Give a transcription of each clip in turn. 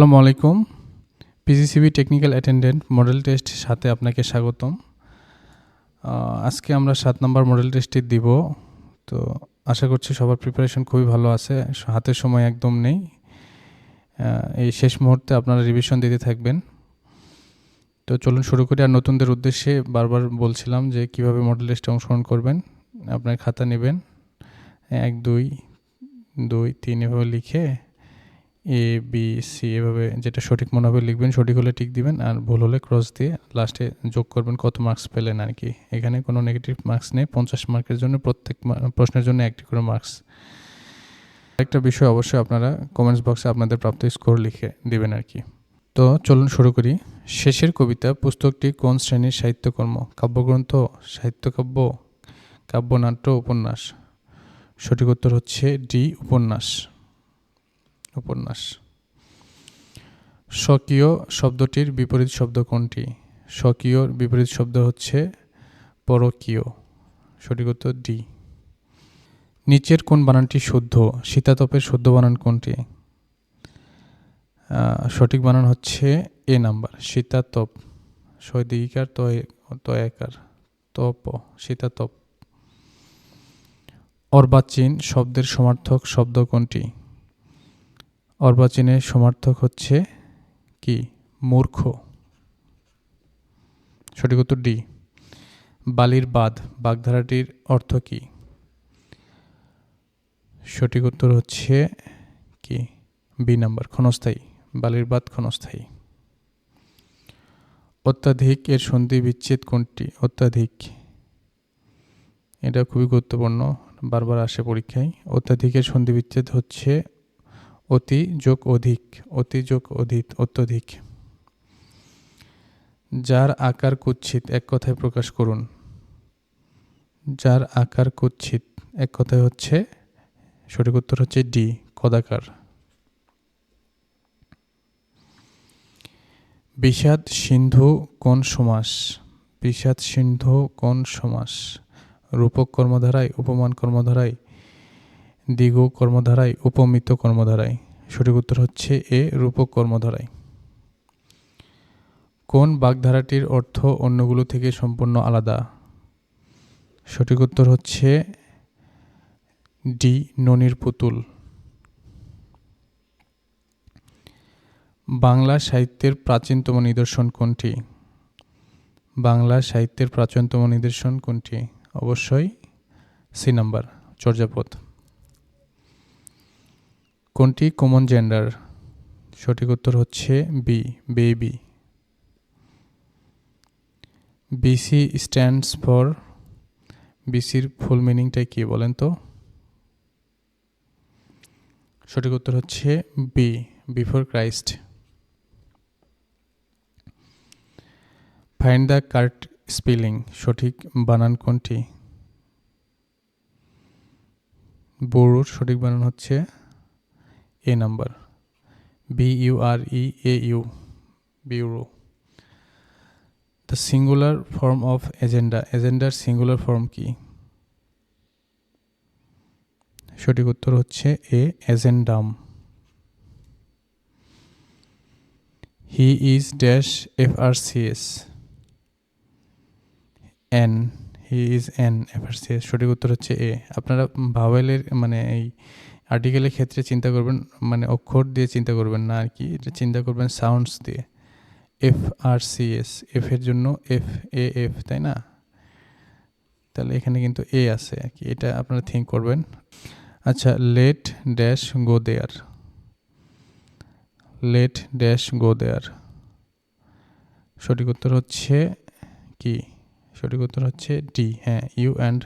আসসালামু আলাইকুম। PGCB technical attendant model test সাথে আপনাকে স্বাগতম। আজকে আমরা সাত নম্বর মডেল টেস্টটি দিব। তো আশা করছি সবার প্রিপারেশন খুবই ভালো আছে। স- হাতে সময় একদম নেই। এই শেষ মুহূর্তে আপনারা রিভিশন দিতে থাকবেন। তো চলুন শুরু করি। আর নতুনদের উদ্দেশ্যে বারবার বলছিলাম যে কীভাবে মডেল টেস্টে অংশগ্রহণ করবেন, আপনার খাতা নেবেন। এক, দুই দুই, তিন এভাবে লিখে এ বি সি এভাবে যেটা সঠিক মনে হবে লিখবেন, সঠিক হলে টিক দিবেন, আর ভুল হলে ক্রস দিয়ে লাস্টে যোগ করবেন কত মার্কস পেলেন আর কি। এখানে কোনো নেগেটিভ মার্কস নেই, পঞ্চাশ মার্কের জন্য প্রত্যেক প্রশ্নের জন্য একটি করে মার্কস একটা বিষয় অবশ্যই আপনারা কমেন্টস বক্সে আপনাদের প্রাপ্ত স্কোর লিখে দিবেন আর কি। তো চলুন শুরু করি। শেষের কবিতা পুস্তকটি কোন শ্রেণির সাহিত্যকর্ম? কাব্যগ্রন্থ, সাহিত্যকাব্য, কাব্যনাট্য, উপন্যাস? সঠিক উত্তর হচ্ছে ডি, উপন্যাস। উপন্যাস স্বকীয় শব্দটির বিপরীত শব্দ কোনটি? স্বকীয়র বিপরীত শব্দ হচ্ছে পরকীয়। সঠিক উত্তর ডি। নিচের কোন বানানটি শুদ্ধ? শীতাতপের শুদ্ধ বানান কোনটি? সঠিক বানান হচ্ছে এ নাম্বার শীতাতপ সৈদিকার তয়াকার, তপ শীতাতপ অর্বাচীন শব্দের সমার্থক শব্দ কোনটি? অর্বাচীনের সমার্থক হচ্ছে কি? মূর্খ। সঠিক উত্তর ডি। বালির বাদ বাগধারাটির অর্থ কি? সঠিক উত্তর হচ্ছে কি? বি নাম্বার, ক্ষণস্থায়ী। বালির বাদ ক্ষণস্থায়ী। অত্যাধিক এর সন্ধি বিচ্ছেদ কোনটি? অত্যাধিক। এটা খুবই গুরুত্বপূর্ণ। বারবার আসে পরীক্ষায়। অত্যাধিকের সন্ধি বিচ্ছেদ হচ্ছে অতি যোগ অধিক, অতি যোগ অধিক, অত্যধিক। যার আকার কুৎসিত, এক কথায় প্রকাশ করুন। যার আকার কুৎসিত, এক কথায় হচ্ছে, সঠিক উত্তর হচ্ছে ডি, কদাকার। বিষাদ সিন্ধু কোন সমাস? বিষাদ সিন্ধু কোন সমাস? রূপক কর্মধারায়, উপমান কর্মধারায় দিগ কর্মধারায়, উপমিত কর্মধারায়। সঠিক উত্তর হচ্ছে এ, রূপক কর্মধারায়। কোন বাগধারাটির অর্থ অন্যগুলো থেকে সম্পূর্ণ আলাদা? সঠিক উত্তর হচ্ছে ডি, ননির পুতুল। বাংলা সাহিত্যের প্রাচীনতম নিদর্শন কোনটি? বাংলা সাহিত্যের প্রাচীনতম নিদর্শন কোনটি? অবশ্যই সি নাম্বার, চর্যাপদ। কোনটি? কমন জেন্ডার সঠিক উত্তর হচ্ছে বি বেবি বিসি স্ট্যান্ডস ফর বিসির ফুল মিনিংটা কি বলেন তো? সঠিক উত্তর হচ্ছে B before Christ find the correct spelling সঠিক বানান কোনটি? বড়ুর সঠিক বানান হচ্ছে A number. B U R E A U bureau the singular form of agenda এজেন্ডার singular form কি? সঠিক উত্তর হচ্ছে A agendum he is dash F R C S N he is N F R C S সঠিক উত্তর হচ্ছে এ আপনারা ভাওয়েলের মানে এই আর্টিকেলের ক্ষেত্রে চিন্তা করবেন মানে অক্ষর দিয়ে চিন্তা করবেন না আর কি, এটা চিন্তা করবেন সাউন্ডস দিয়ে। F R C S F এর জন্য এফ এ এফ তাই না? তাহলে এখানে কিন্তু এ আছে আর কি, এটা আপনারা থিঙ্ক করবেন। আচ্ছা let dash go there let dash go there সঠিক উত্তর হচ্ছে কি? সঠিক উত্তর হচ্ছে ডি হ্যাঁ ইউ অ্যান্ড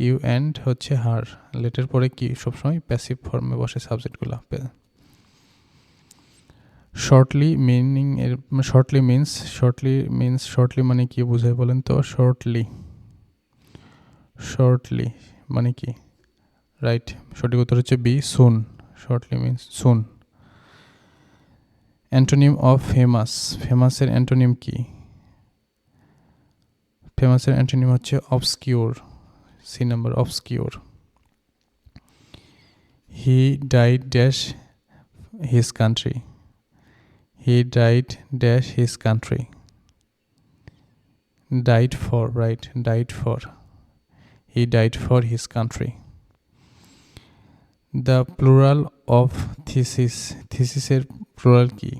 ইউ অ্যান্ড হচ্ছে হার। লেটের পরে কি সবসময় প্যাসিভ ফর্মে বসে সাবজেক্টগুলো শর্টলি মিনিং এর shortly means shortly means shortly মানে কি বোঝায় বলেন তো? শর্টলি শর্টলি মানে কি? রাইট সঠিক উত্তর হচ্ছে B soon shortly means soon antonym of famous ফেমাসের antonym কি? ফেমাসের অ্যান্টোনিম হচ্ছে obscure C number obscure he died dash his country he died dash his country died for right died for he died for his country the plural of thesis থিসিসের plural কি?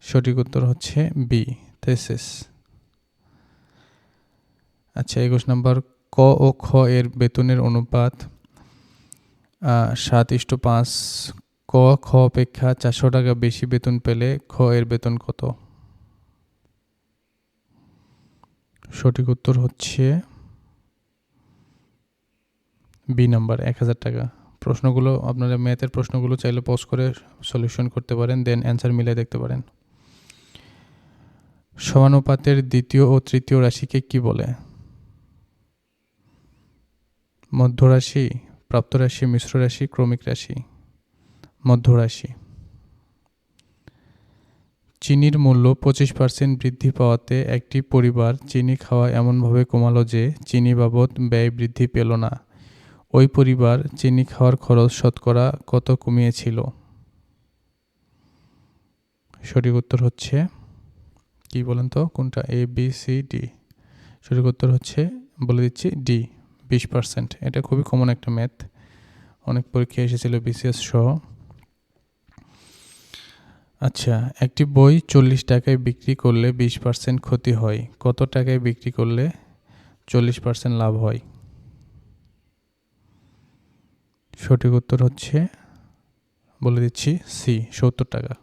সঠিক উত্তর হচ্ছে B thesis আচ্ছা একুশ নম্বর, ক ও খ এর বেতনের অনুপাত সাত ইষ্ট পাঁচ, ক, খ অপেক্ষা চারশো টাকা বেশি বেতন পেলে খ এর বেতন কত? সঠিক উত্তর হচ্ছে বি নাম্বার, এক হাজার টাকা। প্রশ্নগুলো, আপনারা ম্যাথের প্রশ্নগুলো চাইলে পজ করে সলিউশন করতে পারেন দেন অ্যান্সার মিলে দেখতে পারেন। সমানুপাতের দ্বিতীয় ও তৃতীয় রাশিকে কি বলে? মধ্যরাশি, প্রাপ্তরাশি মিশ্র রাশি ক্রমিক রাশি, মধ্যরাশি। চিনির মূল্য পঁচিশ পার্সেন্ট বৃদ্ধি পাওয়াতে একটি পরিবার চিনি খাওয়া এমনভাবে কমালো যে চিনি বাবদ ব্যয় বৃদ্ধি পেল না। ওই পরিবার চিনি খাওয়ার খরচ শতকরা কত কমিয়েছিল? সঠিক উত্তর হচ্ছে, কি বলেন তো কোনটা? এ বি সি ডি সঠিক উত্তর হচ্ছে, বলে দিচ্ছি ডি বিশ পার্সেন্ট এটা খুবই কমন একটা ম্যাথ অনেক পরীক্ষা এসেছিল বিসিএস সহ। আচ্ছা একটি বই চল্লিশ টাকায় বিক্রি করলে বিশ পার্সেন্ট ক্ষতি হয়। কত টাকায় বিক্রি করলে চল্লিশ পার্সেন্ট লাভ হয়? সঠিক উত্তর হচ্ছে, বলে দিচ্ছি সি সত্তর টাকা।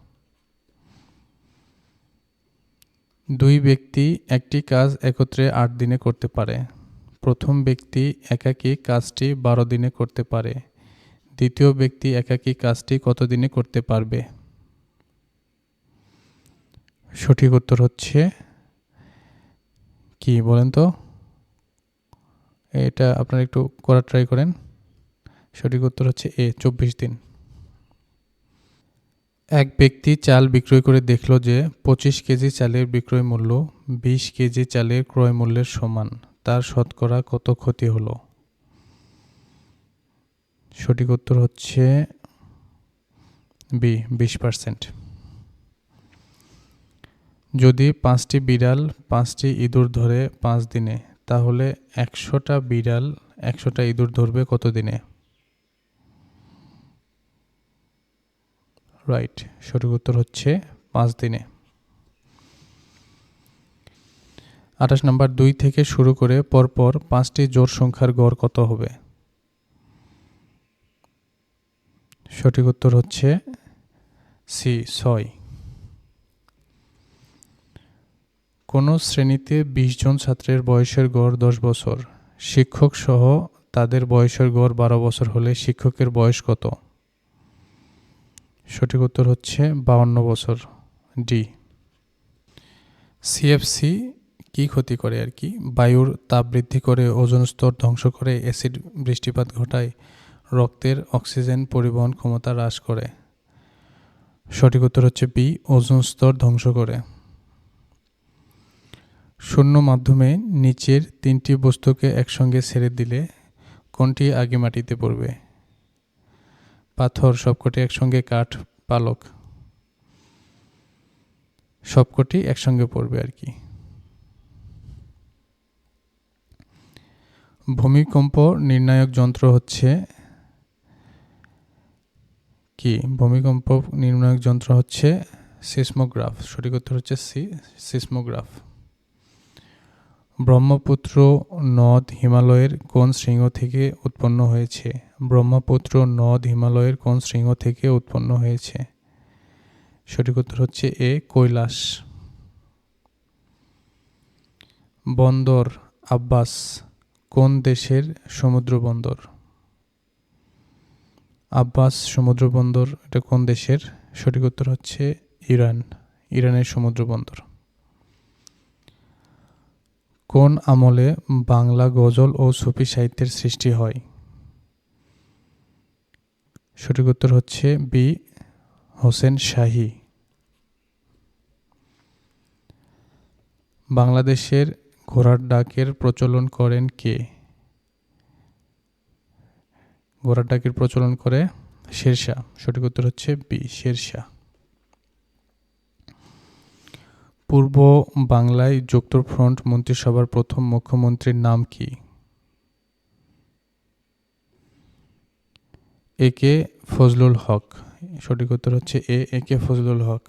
দুই ব্যক্তি একটি কাজ একত্রে আট দিনে করতে পারে। প্রথম ব্যক্তি একাকী কাজটি বারো দিনে করতে পারে। দ্বিতীয় ব্যক্তি একাকী কাজটি কত দিনে করতে পারবে? সঠিক উত্তর হচ্ছে কি বলেন তো? এটা আপনারা একটু করার ট্রাই করেন। সঠিক উত্তর হচ্ছে এ, চব্বিশ দিন। এক ব্যক্তি চাল বিক্রয় করে দেখল যে পঁচিশ কেজি চালের বিক্রয় মূল্য বিশ কেজি চালের ক্রয় মূল্যের সমান। তার শতকরা কত ক্ষতি হলো? সঠিক উত্তর হচ্ছে বি, বিশ পার্সেন্ট যদি পাঁচটি বিড়াল পাঁচটি ইঁদুর ধরে পাঁচ দিনে, তাহলে একশোটা বিড়াল একশোটা ইঁদুর ধরবে কত দিনে? রাইট সঠিক উত্তর হচ্ছে পাঁচ দিনে। আঠাশ নাম্বার দুই থেকে শুরু করে পরপর পাঁচটি জোর সংখ্যার গড় কত হবে? সঠিক উত্তর হচ্ছে সি, ছয়। কোনো শ্রেণীতে বিশ জন ছাত্রের বয়সের গড় দশ বছর? শিক্ষক সহ তাদের বয়সের গড় বারো বছর হলে শিক্ষকের বয়স কত? সঠিক উত্তর হচ্ছে বাউন্ন বছর। ডি। সিএফসি কি ক্ষতি করে আর কি? বায়ুর তাপ বৃদ্ধি করে, ওজন স্তর ধ্বংস করে, অ্যাসিড বৃষ্টিপাত ঘটায়, রক্তের অক্সিজেন পরিবহন ক্ষমতা হ্রাস করে। সঠিক উত্তর হচ্ছে বি, ওজন স্তর ধ্বংস করে। শূন্য মাধ্যমে নিচের তিনটি বস্তুকে একসঙ্গে ছেড়ে দিলে কোনটি আগে মাটিতে পড়বে? পাথর, সবকটি একসঙ্গে কাঠ, পালক। সবকটি একসঙ্গে পড়বে আর কি। ভূমিকম্প নির্ণায়ক যন্ত্র হচ্ছে কি? ভূমিকম্প নির্ণায়ক যন্ত্র হচ্ছে সিসমোগ্রাফ। সঠিক উত্তর হচ্ছে সি, সিসমোগ্রাফ। ব্রহ্মপুত্র নদ হিমালয়ের কোন শৃঙ্গ থেকে উৎপন্ন হয়েছে? ব্রহ্মপুত্র নদ হিমালয়ের কোন শৃঙ্গ থেকে উৎপন্ন হয়েছে? সঠিক উত্তর হচ্ছে এ, কৈলাস। বন্দর, আব্বাস। কোন দেশের সমুদ্র বন্দর আব্বাস সমুদ্র বন্দর এটা কোন দেশের? সঠিক উত্তর হচ্ছে ইরান, ইরানের সমুদ্র বন্দর কোন আমলে বাংলা গজল ও সুফি সাহিত্যের সৃষ্টি হয়? সঠিক উত্তর হচ্ছে বি, হোসেন শাহী। বাংলাদেশের ঘোড়ার ডাকের প্রচলন করেন কে? ঘোড়ার ডাকের প্রচলন করে শেরশাহ। সঠিক উত্তর হচ্ছে বি, শেরশাহ। পূর্ব বাংলায় যুক্তফ্রন্ট মন্ত্রিসভার প্রথম মুখ্যমন্ত্রীর নাম কি? এ কে ফজলুল হক। সঠিক উত্তর হচ্ছে এ এ কে ফজলুল হক।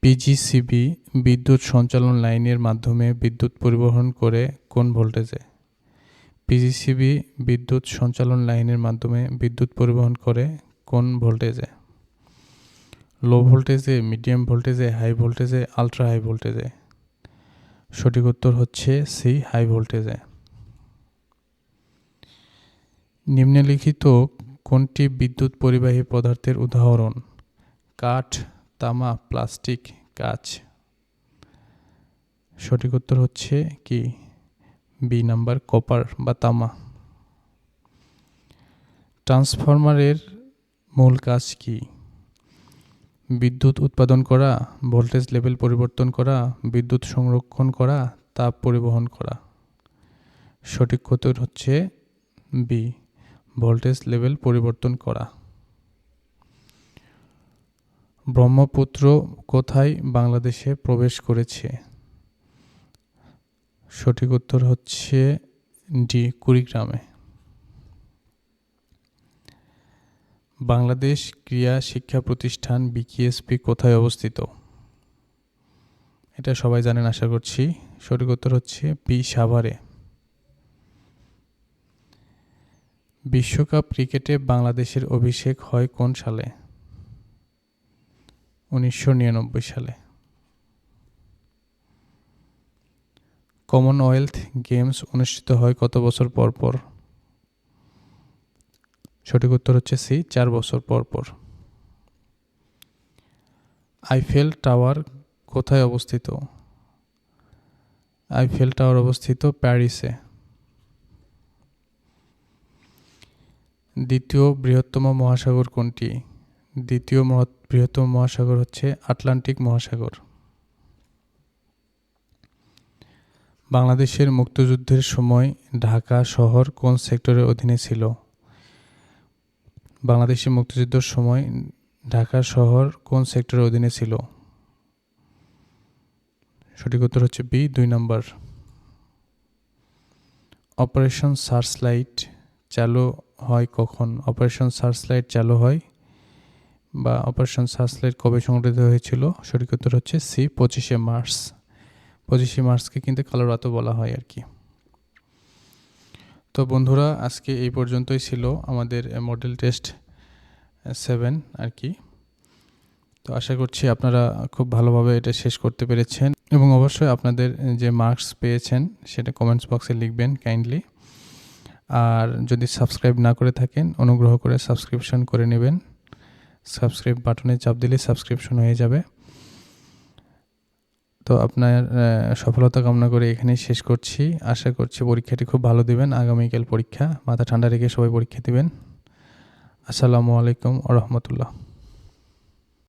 পিজিসিবি বিদ্যুৎ সঞ্চালন লাইনের মাধ্যমে বিদ্যুৎ পরিবহন করে কোন ভোল্টেজে? পিজিসিবি বিদ্যুৎ সঞ্চালন লাইনের মাধ্যমে বিদ্যুৎ পরিবহন করে কোন ভোল্টেজে? লো ভোল্টেজে, মিডিয়াম ভোল্টেজে, হাই ভোল্টেজে, আলট্রা হাই ভোল্টেজে? সঠিক উত্তর হচ্ছে সি, হাই ভোল্টেজে। নিম্নলিখিত কোনটি বিদ্যুৎ পরিবাহী পদার্থের উদাহরণ? কাঠ তামা প্লাস্টিক কাচ। সঠিক উত্তর হচ্ছে কি? বি নাম্বার কপার বা তামা। ট্রান্সফরমারের মূল কাজ কি? বিদ্যুৎ উৎপাদন করা, ভোল্টেজ লেভেল পরিবর্তন করা, বিদ্যুৎ সংরক্ষণ করা, তাপ পরিবহন করা। সঠিক উত্তর হচ্ছে বি, ভোল্টেজ লেভেল পরিবর্তন করা। ব্রহ্মপুত্র কোথায় বাংলাদেশে প্রবেশ করেছে? সঠিক উত্তর হচ্ছে ডি, কুড়িগ্রামে। বাংলাদেশ ক্রিয়া শিক্ষা প্রতিষ্ঠান বিকিএসপি কোথায় অবস্থিত? এটা সবাই জানেন, আশা করছি। সঠিক উত্তর হচ্ছে পি, সাভারে। বিশ্বকাপ ক্রিকেটে বাংলাদেশের অভিষেক হয় কোন সালে? উনিশশো নিরানব্বই সালে। কমনওয়েলথ গেমস অনুষ্ঠিত হয় কত বছর পর পর? সঠিক উত্তর হচ্ছে সি, চার বছর পর পর। আইফেল টাওয়ার কোথায় অবস্থিত? আইফেল টাওয়ার অবস্থিত প্যারিসে। দ্বিতীয় বৃহত্তম মহাসাগর কোনটি? দ্বিতীয় বৃহত্তম মহাসাগর হচ্ছে আটলান্টিক মহাসাগর। বাংলাদেশের মুক্তিযুদ্ধের সময় ঢাকা শহর কোন সেক্টরের অধীনে ছিল? বাংলাদেশের মুক্তিযুদ্ধের সময় ঢাকা শহর কোন সেক্টরের অধীনে ছিল? সঠিক উত্তর হচ্ছে বি, দুই নম্বর। অপারেশন সার্চলাইট চালু হয় কখন? অপারেশন সার্চলাইট চালু হয় বা অপারেশন সার্চলাইট কবে সংগঠিত হয়েছিল? সঠিক উত্তর হচ্ছে সি পঁচিশে মার্চ। পঁচিশে মার্চকে কিন্তু কালো রাতও বলা হয় আর কি। তো বন্ধুরা, আজকে এই পর্যন্তই ছিল আমাদের মডেল টেস্ট সেভেন আর কি। তো আশা করছি আপনারা খুব ভালোভাবে এটা শেষ করতে পেরেছেন এবং অবশ্যই আপনাদের যে মার্কস পেয়েছেন সেটা কমেন্টস বক্সে লিখবেন কাইন্ডলি আর যদি সাবস্ক্রাইব না করে থাকেন, অনুগ্রহ করে সাবস্ক্রিপশন করে নেবেন। সাবস্ক্রাইব বাটনে চাপ দিলে সাবস্ক্রিপশন হয়ে যাবে। তো আপনার সফলতা কামনা করে এখানেই শেষ করছি। আশা করছি পরীক্ষাটি খুব ভালো দেবেন। আগামীকাল পরীক্ষা। মাথা ঠান্ডা রেখে সবাই পরীক্ষা দেবেন। আসসালামু আলাইকুম আ রহমতুল্লাহ।